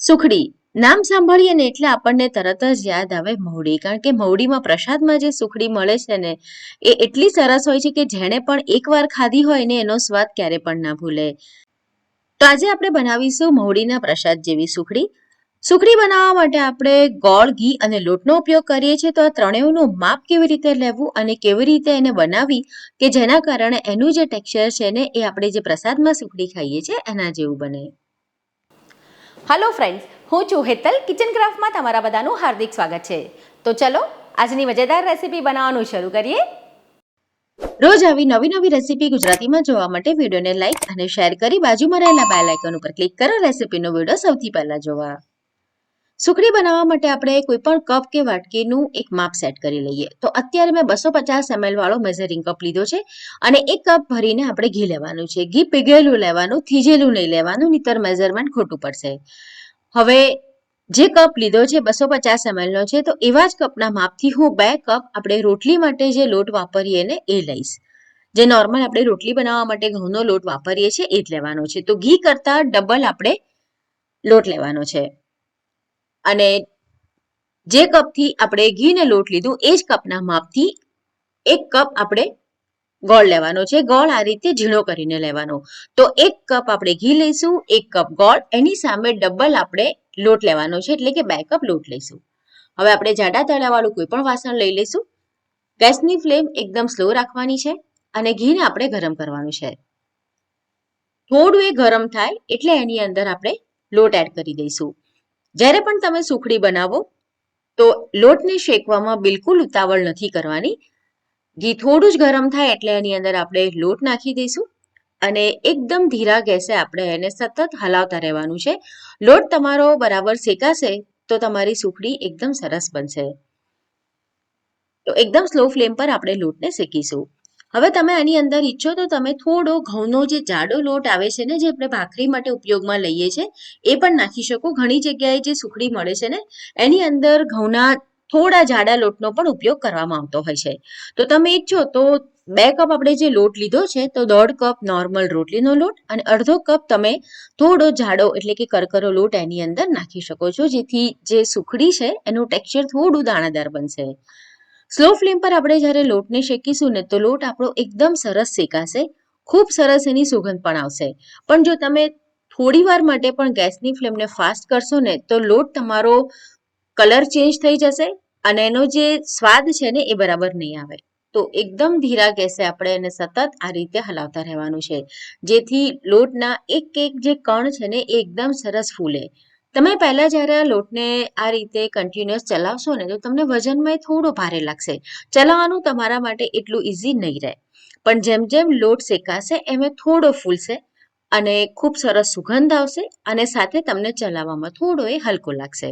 સુખડી. નામ સાંભળીએ ને એટલે આપણને તરત જ યાદ આવે મહુડી. કારણ કે મહુડીમાં પ્રસાદમાં જે સુખડી મળે છે ને, એ એટલી સરસ હોય છે કે જેણે પણ એકવાર ખાધી હોય ને, એનો સ્વાદ ક્યારે પણ ના ભૂલે. તો આજે આપણે બનાવીશું મહુડીના પ્રસાદ જેવી સુખડી. સુખડી બનાવવા માટે આપણે ગોળ, ઘી અને લોટનો ઉપયોગ કરીએ છીએ. તો આ ત્રણેયનું માપ કેવી રીતે લેવું અને કેવી રીતે એને બનાવી કે જેના કારણે એનું જે ટેક્સચર છે ને, એ આપણે જે પ્રસાદમાં સુખડી ખાઈએ છીએ, એના જેવું બને. હલો ફ્રેન્ડ્સ હું છું હેતલ. કિચન ક્રાફ્ટમાં તમારા બધાનું હાર્દિક સ્વાગત છે. તો ચલો, આજની મજેદાર રેસીપી બનાવવાનું શરૂ કરીએ. રોજ આવી નવી નવી રેસીપી ગુજરાતીમાં જોવા માટે વિડીયોને લાઇક અને શેર કરી બાજુમાં રહેલા બેલ આઇકન ઉપર ક્લિક કરો. રેસીપીનો વીડિયો સૌથી પહેલા જોવા. સુખડી બનાવવા માટે આપણે કોઈ પણ કપ કે વાટકીનું એક માપ સેટ કરી લઈએ. તો અત્યારે મેં બસો પચાસ એમએલ વાળો મેઝરિંગ કપ લીધો છે અને એક કપ ભરીને આપણે ઘી લેવાનું છે. ઘી પીગળેલું લેવાનું, થીજેલું નહીં લેવાનું નીતર મેઝરમેન્ટ ખોટું પડશે. હવે જે કપ લીધો છે બસો પચાસ એમએલનો છે, તો એવા જ કપના માપથી હું બે કપ આપણે રોટલી માટે જે લોટ વાપરીએ ને એ લઈશ. જે નોર્મલ આપણે રોટલી બનાવવા માટે ઘઉંનો લોટ વાપરીએ છીએ એ જ લેવાનો છે. તો ઘી કરતાં ડબલ આપણે લોટ લેવાનો છે. અને જે કપથી આપણે ઘીને લોટ લીધું, એ જ કપના માપથી એક કપ આપણે ગોળ લેવાનો છે. ગોળ આ રીતે ઝીણો કરીને લેવાનો. તો એક કપ આપણે ઘી લઈશું, એક કપ ગોળ, એની સામે ડબલ આપણે લોટ લેવાનો છે, એટલે કે બે કપ લોટ લઈશું. હવે આપણે જાડા તળાવાળું કોઈ પણ વાસણ લઈ લઈશું. ગેસની ફ્લેમ એકદમ સ્લો રાખવાની છે અને ઘીને આપણે ગરમ કરવાનું છે. થોડું એ ગરમ થાય એટલે એની અંદર આપણે લોટ એડ કરી દઈશું. જ્યારે પણ તમે સુખડી બનાવો, તો લોટને શેકવામાં બિલકુલ ઉતાવળ નથી કરવાની. ઘી થોડું જ ગરમ થાય એટલે એની અંદર આપણે લોટ નાખી દઈશું અને એકદમ ધીરા ગેસે આપણે એને સતત હલાવતા રહેવાનું છે. લોટ તમારો બરાબર શેકાશે તો તમારી સુખડી એકદમ સરસ બનશે. તો એકદમ સ્લો ફ્લેમ પર આપણે લોટને શેકીશું. હવે તમે આની અંદર ઈચ્છો તો તમે થોડો ઘઉંનો જે જાડો લોટ આવે છે ને જે આપણે ભાખરી માટે ઉપયોગમાં લઈએ છીએ એ પણ નાખી શકો. ઘણી જગ્યાએ જે સુખડી મળે છે ને, એની અંદર ઘઉંના થોડા જાડા લોટનો પણ ઉપયોગ કરવામાં આવતો હોય છે. તો તમે ઈચ્છો તો બે કપ આપણે જે લોટ લીધો છે, તો દોઢ કપ નોર્મલ રોટલીનો લોટ અને અડધો કપ તમે થોડો જાડો એટલે કે કરકરો લોટ એની અંદર નાખી શકો છો, જેથી જે સુખડી છે એનું ટેક્સચર થોડું દાણાદાર બનશે. સ્લો ફ્લેમ પર આપણે જ્યારે લોટને શેકીશું ને તો લોટ આપણો એકદમ સરસ શેકાશે. ખૂબ સરસ એની સુગંધ પણ આવશે. પણ જો તમે થોડી વાર માટે પણ ગેસની ફ્લેમને ફાસ્ટ કરશો ને તો લોટ તમારો કલર ચેન્જ થઈ જશે અને એનો જે સ્વાદ છે ને એ બરાબર નહીં આવે. તો એકદમ ધીરા ગેસે આપણે એને સતત આ રીતે હલાવતા રહેવાનું છે. જેથી લોટના એક એક જે કણ છે ને એ એકદમ સરસ ફૂલે. તમે પહેલા જ્યારે આ લોટને આ રીતે કન્ટિન્યુઅસ ચલાવશો ને, તો તમને વજનમાં થોડો ભારે લાગશે. ચલાવવાનું તમારા માટે એટલું ઇઝી નહીં રહે. પણ જેમ જેમ લોટ શેકાશે, એમ થોડો ફૂલશે અને ખૂબ સરસ સુગંધ આવશે અને સાથે તમને ચલાવવામાં થોડો એ હલકો લાગશે.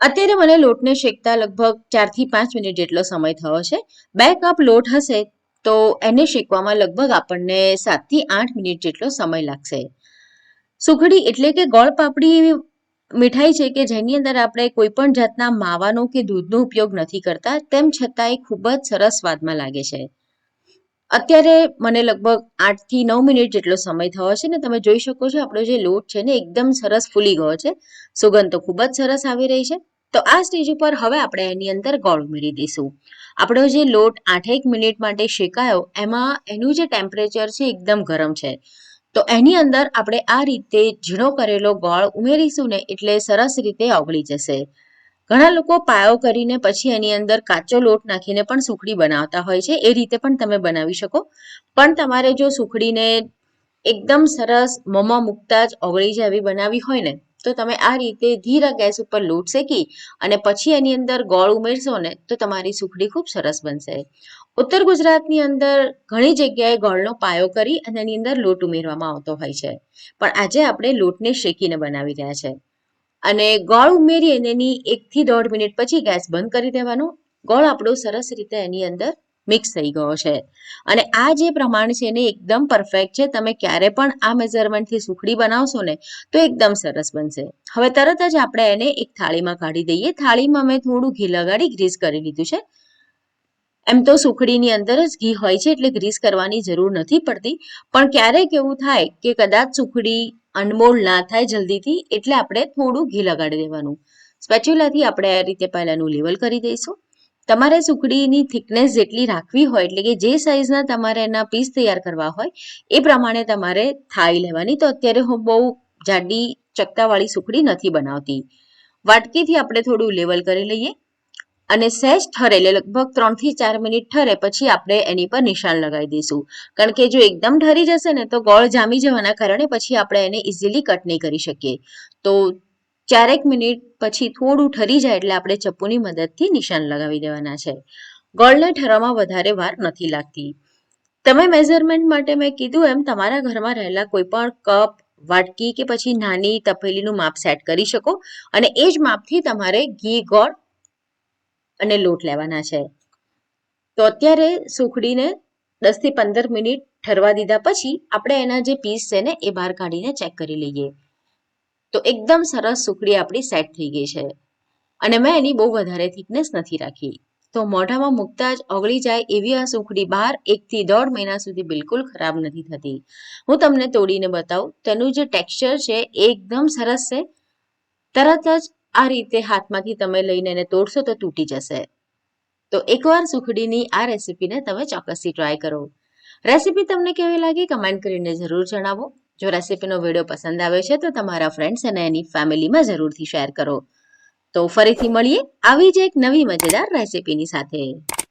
અત્યારે મને લોટને શેકતા લગભગ ચારથી પાંચ મિનિટ જેટલો સમય થયો છે. બે કપ લોટ હશે, તો એને શેકવામાં લગભગ આપણને સાતથી આઠ મિનિટ જેટલો સમય લાગશે. સુખડી એટલે કે ગોળ પાપડી એવી મીઠાઈ છે કે જેની અંદર આપણે કોઈ પણ જાતના માવાનો કે દૂધનો ઉપયોગ નથી કરતા, તેમ છતાં એ ખૂબ જ સરસ સ્વાદમાં લાગે છે. અત્યારે મને લગભગ આઠથી નવ મિનિટ જેટલો સમય થયો છે ને તમે જોઈ શકો છો આપણો જે લોટ છે ને એકદમ સરસ ફૂલી ગયો છે. સુગંધ તો ખૂબ જ સરસ આવી રહી છે. તો આ સ્ટેજ ઉપર હવે આપણે એની અંદર ગોળ ઉમેરી દઈશું. આપણો જે લોટ આઠેક મિનિટ માટે શેકાયો, એમાં એનું જે ટેમ્પરેચર છે એકદમ ગરમ છે. તો એની અંદર આપણે આ રીતે ઝીણો કરેલો ગોળ ઉમેરીશું ને એટલે સરસ રીતે ઓગળી જશે. ઘણા લોકો પાયો કરીને પછી એની અંદર કાચો લોટ નાખીને પણ સુખડી બનાવતા હોય છે. એ રીતે પણ તમે બનાવી શકો. પણ તમારે જો સુખડીને એકદમ સરસ મમા મૂકતા જ ઓગળી જાય એવી બનાવી હોય ને તો તમે આ રીતે ધીરા ગેસ ઉપર લોટ શેકી અને પછી એની અંદર ગોળ ઉમેરશો ને, તો તમારી સુખડી ખૂબ સરસ બનશે. ઉત્તર ગુજરાતની અંદર ઘણી જગ્યાએ ગોળનો પાયો કરી અને એની અંદર લોટ ઉમેરવામાં આવતો હોય છે. પણ આજે આપણે લોટને શેકીને બનાવી રહ્યા છે. અને ગોળ ઉમેરી અને એની એકથી દોઢ મિનિટ પછી ગેસ બંધ કરી દેવાનો. ગોળ આપણો સરસ રીતે એની અંદર મિક્સ થઈ ગયો છે. અને આ જે પ્રમાણ છે ને એકદમ પરફેક્ટ છે. તમે ક્યારે પણ આ મેઝરમેન્ટથી સુખડી બનાવશો ને તો એકદમ સરસ બનશે. હવે તરત જ આપણે એને એક થાળીમાં કાઢી દઈએ. થાળીમાં મેં થોડું ઘી લગાડી, ગ્રીસ કરી લીધું છે. એમ તો સુખડીની અંદર જ ઘી હોય છે એટલે ગ્રીસ કરવાની જરૂર નથી પડતી. પણ ક્યારેક એવું થાય કે કદાચ સુખડી અનમોલ ના થાય જલ્દીથી, એટલે આપણે થોડું ઘી લગાડી દેવાનું. સ્પેચ્યુલાથી આપણે આ રીતે પહેલાનું લેવલ કરી દઈશું. તમારે સુખડીની થિકનેસ જેટલી રાખવી હોય, એટલે કે જે સાઈઝના તમારે એના પીસ તૈયાર કરવા હોય, એ પ્રમાણે તમારે થાળી લેવાની. તો અત્યારે હું બહુ જાડી ચકતાવાળી સુખડી નથી બનાવતી. વાટકીથી આપણે થોડું લેવલ કરી લઈએ અને સહેજ ઠરે, એટલે લગભગ ત્રણથી ચાર મિનિટ ઠરે, પછી આપણે એની પર નિશાન લગાવી દઈશું. કારણ કે જો એકદમ ઠરી જશે ને, તો ગોળ જામી જવાના કારણે પછી આપણે એને ઇઝીલી કટ નહીં કરી શકીએ. તો ચારેક મિનિટ પછી થોડું ઠરી જાય એટલે આપણે ચપ્પુની મદદથી નિશાન લગાવી દેવાના છે. ગોળને ઠરવામાં વધારે વાર નથી લાગતી. તમે મેઝરમેન્ટ માટે મેં કીધું એમ, તમારા ઘરમાં રહેલા કોઈ પણ કપ, વાટકી કે પછી નાની તપેલીનું માપ સેટ કરી શકો અને એ જ માપથી તમારે ઘી, ગોળ અને લોટ લેવાના છે. તો અત્યારે સુખડીને દસથી પંદર મિનિટ ઠરવા દીધા પછી આપણે એના જે પીસ છે ને, એ બહાર કાઢીને ચેક કરી લઈએ. તો એકદમ સરસ સુખડી આપણી સેટ થઈ ગઈ છે. અને મેં એની બહુ વધારે થિકનેસ નથી રાખી. તો મોઢામાં મૂકતા જ ઓગળી જાય એવી આ સુખડી બહાર એકથી દોઢ મહિના સુધી બિલકુલ ખરાબ નથી થતી. હું તમને તોડીને બતાવું, તેનું જે ટેક્સચર છે એ એકદમ સરસ છે. તરત જ આ રીતે હાથમાંથી તમે લઈને એને તોડશો તો તૂટી જશે. તો એકવાર સુખડીની આ રેસીપીને તમે ચોક્કસથી ટ્રાય કરો. રેસીપી તમને કેવી લાગી? કમેન્ટ કરીને જરૂર જણાવો. જો રેસીપીનો વીડિયો પસંદ આવે છે, તો તમારા ફ્રેન્ડ્સ અને એની ફેમિલીમાં જરૂરથી શેર કરો. તો ફરીથી મળીએ આવી જ એક નવી મજેદાર રેસીપીની સાથે.